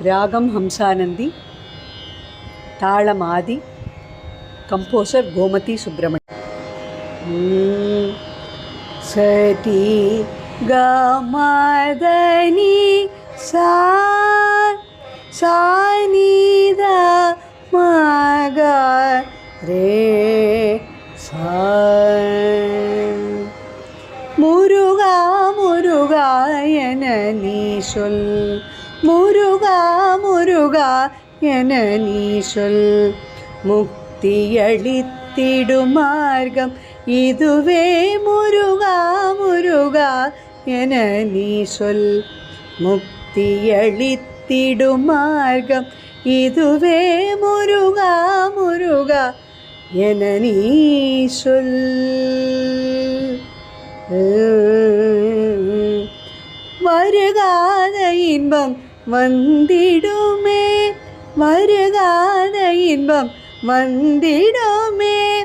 ராகம் ஹம்சானந்தி தாளம் ஆதி கம்போசர் கோமதி சுப்பிரமணியம். சதி கமதனி சா சானித மக ரே சா முருகா முருகா நீ சொல் முருகா முருகா என நீ சொல் முக்தியளித்திடும் மார்க்கம் இதுவே முருகா முருகா என நீ சொல் முக்தியளித்திடும் மார்க்கம் இதுவே முருகா முருகா என நீ சொல் வருகாத இன்பம் வந்திடுமே. வருகாத இன்பம் வந்திடுமே.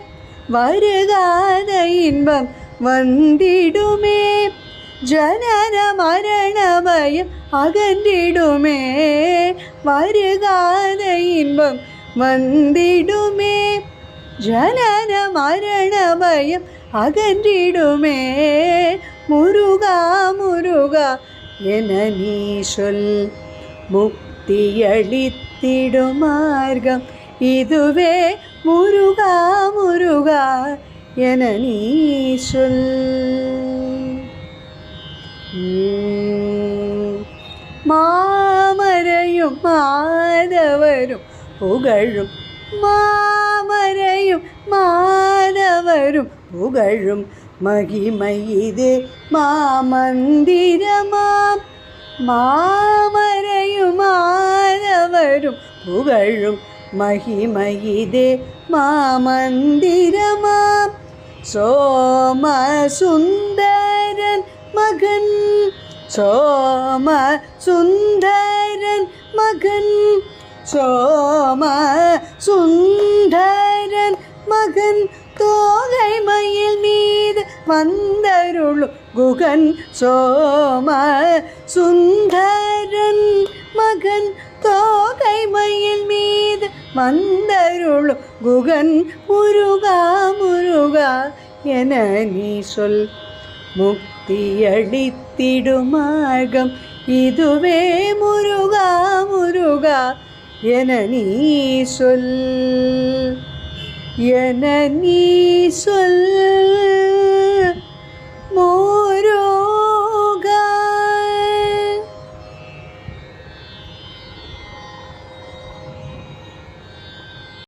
வருகாத இன்பம் வந்திடுமே. ஜனன மரணமயம் அகன்றிடுமே. வருகாத இன்பம் வந்திடுமே. ஜனன மரணமயம் அகன்றிடுமே. முருகா முருகா என நீ சொல். മുക്തിയളിത്തിടുമാർഗം ഇതുവേ മുരുക മുരുക എന മാമരയും മാധവരും പുകഴും മാമരയും മാധവരും പുകഴും മഹിമയിതേ മാമന്ദിരമാം. മാമ പെരുമാനവരും പുകഴും മഹിമയിതേ മാമന്ദിരമാ. സോമസുന്ദരൻ മകൻ സോമസുന്ദരൻ മകൻ സോമസുന്ദരൻ മകൻ. തോകൈമയിൽ മീത് വന്തരുളു ഗുഹൻ സോമ സുന്ദരൻ மகன் தோகை மயில் மீது வந்தருளு குகன் முருகா முருகா என நீ சொல். முக்தியளித்திடும் மார்க்கம் இதுவே முருகா முருகா என நீ சொல். என நீ சொல்.